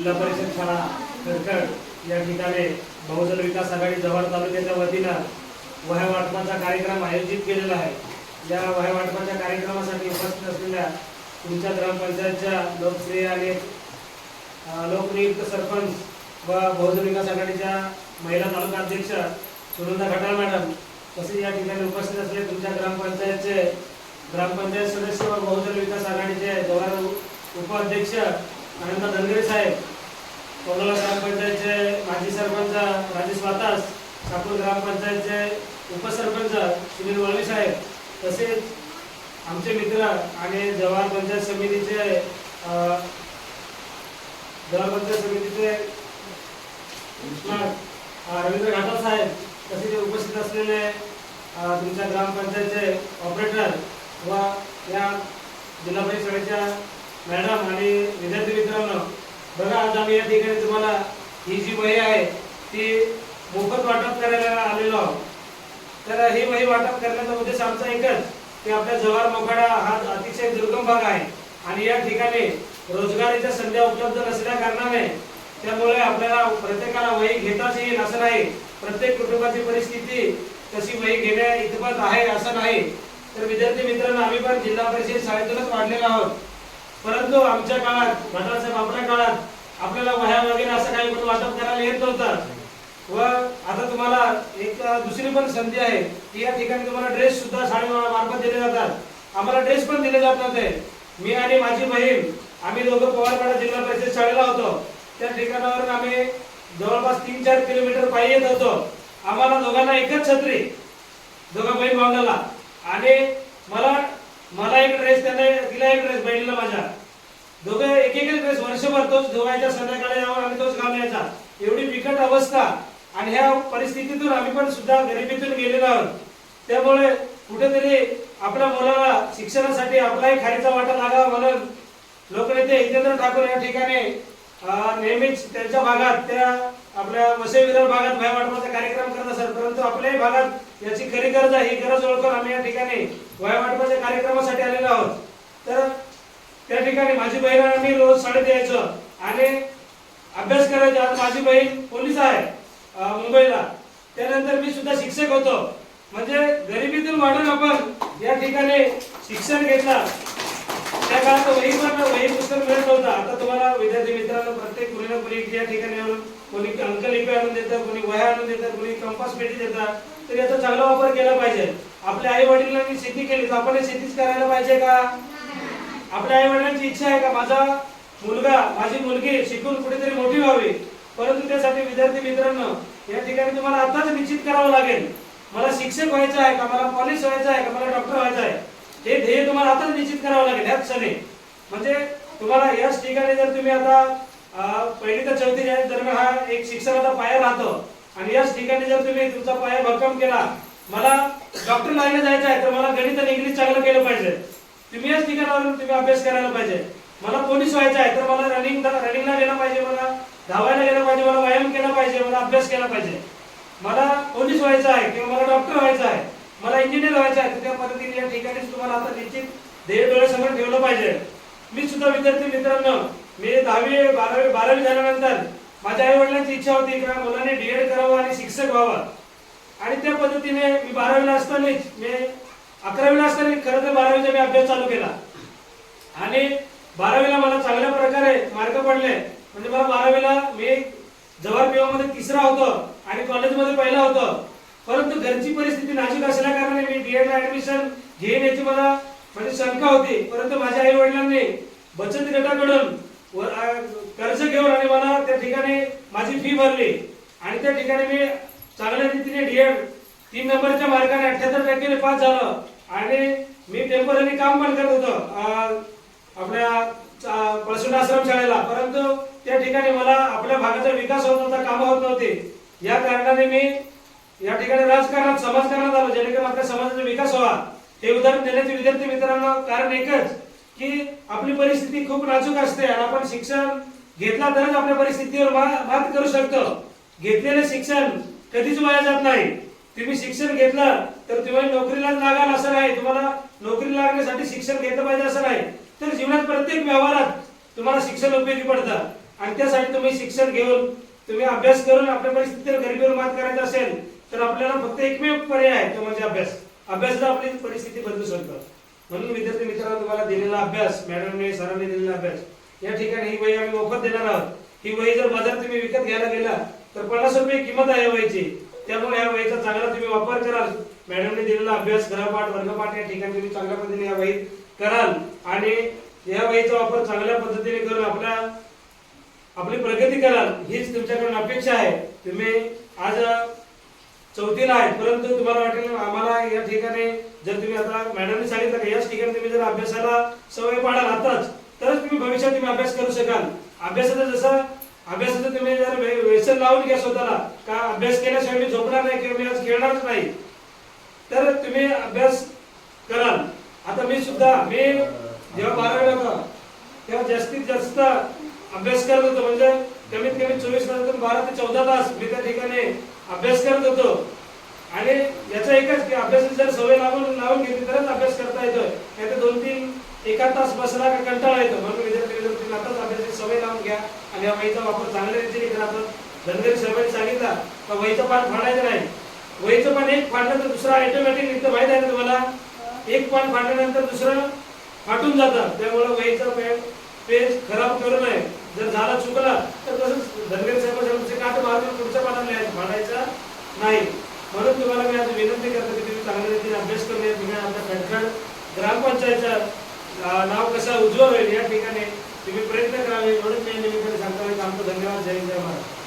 जिल्हा परिषद शाळा खरखड या ठिकाणी बहुजन विकास आघाडी जव्हार तालुक्याच्या वतीनं वह्या वाटपाचा कार्यक्रम आयोजित केलेला आहे. या वह्या वाटपाच्या कार्यक्रमासाठी उपस्थित असलेल्या तुमच्या ग्रामपंचायतच्या लोकप्रिय आणि लोकनियुक्त सरपंच व बहुजन विकास आघाडीच्या महिला तालुका अध्यक्ष सुनंदा खटाळ मॅडम तसेच या ठिकाणी उपस्थित असलेले तुमच्या ग्रामपंचायतचे ग्रामपंचायत सदस्य व बहुजन विकास आघाडीचे जवाहर उपाध्यक्ष आनंद धनगरे साहेब कोरोला ग्रामपंचायतचे माजी सरपंच राजेश वातास कापूर ग्रामपंचायतचे उपसरपंच सुनील वळवी साहेब तसेच आमचे मित्र आणि जवाहर पंचायत समितीचे जवाहर पंचायत समितीचे रवींद्र घाटल साहेब तसेच उपस्थित असलेले तुमच्या ग्रामपंचायतचे ऑपरेटर व या जिल्हा परिषदेच्या मॅडम आणि विद्यार्थी मित्रांनो बघा आज आम्ही या ठिकाणी तुम्हाला ही जी वही आहे ती मोफत वाटप करायला आलेलो आहोत. तर ही वही वाटप करण्याचा उद्देश आमचा एकच की आपल्या जव्हार मोखाडा हा अतिशय दुर्गम भाग आहे आणि या ठिकाणी रोजगारीच्या संध्या उपलब्ध नसल्या कारणाने त्यामुळे आपल्याला प्रत्येकाला वही घेताच येईल असं नाही. प्रत्येक कुटुंबाची परिस्थिती तशी वही घेण्या इतपत आहे असं नाही. तर विद्यार्थी मित्रांनो आम्ही पण जिल्हा परिषद शाळेतूनच वाढलेलो आहोत. परंतु आमच्या काळात भटासाहेब आपल्या काळात आपल्याला वह्या वगैरे असं काही पण वाटप करायला येत नव्हतं. व आता तुम्हाला एक दुसरी पण संधी आहे. की या ठिकाणी तुम्हाला ड्रेस सुद्धा शाळेमार्फत दिले जातात. आम्हाला ड्रेस पण दिले जात नव्हते. मी आणि माझी बहीण आम्ही दोघं पवारपाडा जिल्हा परिषद शाळेला होतो. त्या ठिकाणावर आम्ही जवळपास तीन चार किलोमीटर पायी येत होतो. आम्हाला दोघांना एकच छत्री दोघा बहीण भावनाला आणि मला मला एक ड्रेस त्याने तिला एक ड्रेस बहिणीला माझ्या. दोघं एक एकच वेळेस वर्षभर तोच धुवायचा संध्याकाळी यावं आणि तोच घालून यायचा. एवढी बिकट अवस्था. आणि ह्या परिस्थितीतून आम्ही पण सुद्धा गरिबीतून गेलेलो आहोत. त्यामुळे कुठेतरी आपल्या मुलाला शिक्षणासाठी आपलाही खारीचा वाटा लागावा म्हणून लोकनेते हितेंद्र ठाकूर या ठिकाणी नेहमीच त्यांच्या भागात त्या आपल्या वसई भागात भय वाटपाचा कार्यक्रम करत असतात परंतु आपल्याही भागात याची खरी गरज आहे. ही गरज ओळखून आम्ही या ठिकाणी वय वाटपाच्या कार्यक्रमासाठी आलेलो आहोत. तर त्या ठिकाणी माझी बहीण आणि मी रोज शाळेत यायचो. आणि अभ्यास करायचो. आज माझी बहीण पोलीस आहे मुंबईला. त्यानंतर मी सुद्धा शिक्षक होतो. म्हणजे गरिबीतून वाढून आपण या ठिकाणी शिक्षण घेतला. त्या काळात वही पण वही पुस्तक मिळत नव्हतं. आता तुम्हाला विद्यार्थी मित्रांनो प्रत्येक मुलीला कुणी या ठिकाणी आणून कोणी अंकलिपी आणून देतात कोणी वह्या आणून देतात कोणी कंपास पेटी देतात. तर याचा चांगला वापर केला पाहिजे. आपल्या आई वडिलांनी शेती केली तर आपण शेतीच करायला पाहिजे का? आपल्या आई वडिलांची इच्छा आहे का? माझा मुलगा माझी मुलगी शिकून कुठेतरी मोठी व्हावी. परंतु त्यासाठी विद्यार्थी मित्रांनो या ठिकाणी तुम्हाला आताच निश्चित करावं लागेल. मला शिक्षक व्हायचं आहे का? मला पॉलिस व्हायचं आहे का? मला डॉक्टर व्हायचं आहे? हे ध्येय तुम्हाला आताच निश्चित करावं लागेल ह्याच क्षणी. म्हणजे तुम्हाला याच ठिकाणी जर तुम्ही आता पहिली तर चौथी दरम्यान हा एक शिक्षणाचा पाया राहतो. आणि याच ठिकाणी जर तुम्ही तुमचा पाया भक्कम केला मला डॉक्टर लाईनला जायचं आहे तर मला गणित आणि इंग्लिश चांगलं केलं पाहिजे. तुम्ही तुम्ही अभ्यास करायला पाहिजे. मला पोलीस व्हायचं आहे तर मला रनिंग रनिंगला गेलं पाहिजे मला. धावायला गेलं पाहिजे मला व्यायाम केला पाहिजे मला अभ्यास केला पाहिजे. मला पोलीस व्हायचं आहे किंवा मला डॉक्टर व्हायचं आहे मला इंजिनियर व्हायचं आहे तर त्या पद्धतीने या ठिकाणीच तुम्हाला आता निश्चित ध्येय डोळ्यासमोर ठेवलं पाहिजे. मी सुद्धा विद्यार्थी मित्रांनो मी दहावी बारावी बारावी झाल्यानंतर माझ्या आई वडिलांची इच्छा होती की मुलांनी डीएड करावं आणि शिक्षक व्हावं. आणि त्या पद्धतीने मी बारावीला असतानाच मी अकरावीला असताना खरं तर बारावीचा मी अभ्यास चालू केला. आणि बारावीला मला चांगल्या प्रकारे मार्क पडले. म्हणजे मला बारावीला मी जवाहरमध्ये तिसरा होतो आणि कॉलेजमध्ये पहिला होतो. परंतु घरची परिस्थिती नाजूक असल्या कारणाने मी डी एडला ऍडमिशन घेईन याची मला म्हणजे शंका होती. परंतु माझ्या आई वडिलांनी बचत गटाकडून कर्ज घेऊन आणि मला त्या ठिकाणी माझी फी भरली. आणि त्या ठिकाणी मी चांगल्या रीतीने डीएड तीन नंबरच्या मार्काने अठ्याहत्तर टक्केने पास झालो. आणि मी टेंपररी काम पण करत होतो. आपल्या पळसुंड आश्रम शाळेला. परंतु त्या ठिकाणी मला आपल्या भागाचा विकास होत नव्हता कामं होत नव्हते. या कारणाने मी या ठिकाणी राजकारणात समाजकारणात आलो जेणेकरून आपल्या समाजाचा विकास व्हावा. हे उदाहरण देण्याचे विद्यार्थी मित्रांनो कारण एकच की आपली परिस्थिती खूप नाजूक असते आणि आपण शिक्षण घेतला तरच आपल्या परिस्थितीवर मात करू शकतो. घेतलेले शिक्षण कधीच वाया जात नाही. तुम्ही शिक्षण घेतलं तर तुम्ही नोकरीला लागाल असं नाही. तुम्हाला नोकरी लागण्यासाठी शिक्षण घेतलं पाहिजे असं नाही. तर जीवनात प्रत्येक व्यवहारात तुम्हाला शिक्षण उपयोगी पडतं. आणि त्यासाठी तुम्ही शिक्षण घेऊन तुम्ही अभ्यास करून आपल्या परिस्थितीवर गरिबीवर मात करायचं असेल तर आपल्याला फक्त एकमेव पर्याय आहे तो म्हणजे अभ्यास. अभ्यासाला आपली परिस्थिती बदलू शकतो. म्हणून विद्यार्थी मित्रांनो तुम्हाला दिलेला अभ्यास मॅडमने सरांनी दिलेला अभ्यास या ठिकाणी ही वही आम्ही मोफत देणार आहोत. ही वही जर बाजार तुम्ही विकत घ्यायला गेला तर पन्नास रुपये किंमत आहे या वहीची. त्यामुळे या वहीचा चांगला तुम्ही वापर कराल. मॅडमने दिलेला अभ्यास ग्रहपाठ वर्गपाठ या ठिकाणी तुम्ही चांगल्या पद्धतीने या वहीत कराल आणि या वहीचा वापर चांगल्या पद्धतीने करून आपल्या आपली प्रगती कराल हीच तुमच्याकडून अपेक्षा आहे. तुम्ही आज चौथीला आहे परंतु तुम्हाला वाटेल आम्हाला या ठिकाणी जर तुम्ही आता मॅडमने सांगितलं की याच ठिकाणी तुम्ही जर अभ्यासाला सवय पाडाल आताच तरच तुम्ही भविष्यात तुम्ही अभ्यास करू शकाल. अभ्यासाचं जसं अभ्यासाचं तुम्ही जर व्यसन लावून घ्या स्वतःला का अभ्यास केल्याशिवाय मी झोपणार नाही किंवा मी आज खेळणारच नाही तर तुम्ही अभ्यास कराल. आता मी सुद्धा मी जेव्हा बारावीला होता तेव्हा जास्तीत जास्त अभ्यास करत होतो. म्हणजे कमीत कमी चोवीस तासातून बारा ते चौदा तास मी त्या ठिकाणी अभ्यास करत होतो. आणि याचा एकच की अभ्यासाची जर सवय लावून लावून घेतली तरच अभ्यास करता येतो नाही तर दोन तीन एका तास बसला का कंटाळा येतो. म्हणून विद्यार्थी विद्यार्थी आताच अभ्यासाची सवय लावून घ्या. आणि या वहीचा वापर चांगल्या रीतीने करा. आपण धनगरी साहेबांनी सांगितला का वहीचं पान फाडायचं नाही. वहीचं पान एक फाडलं तर दुसरा ऑटोमॅटिक निघतं माहीत आहे ना तुम्हाला? एक पान फाटल्यानंतर दुसरं फाटून जातात त्यामुळे वहीचा पे- पेज खराब करू नये. जर झाला चुकला तर तसंच धनगर साहेबांचे काट मारून पुढच्या पानाला लिहायचं नाही. म्हणून तुम्हाला मी आज विनंती करतो की तुम्ही चांगल्या रीतीने अभ्यास करणे तुम्ही ठिकाणी खडखड ग्रामपंचायतचा नाव कसा उज्ज्वल होईल या ठिकाणी तुम्ही प्रयत्न करावे. म्हणून मी निमित्ताने सांगतो आमचं धन्यवाद. जय जय महाराज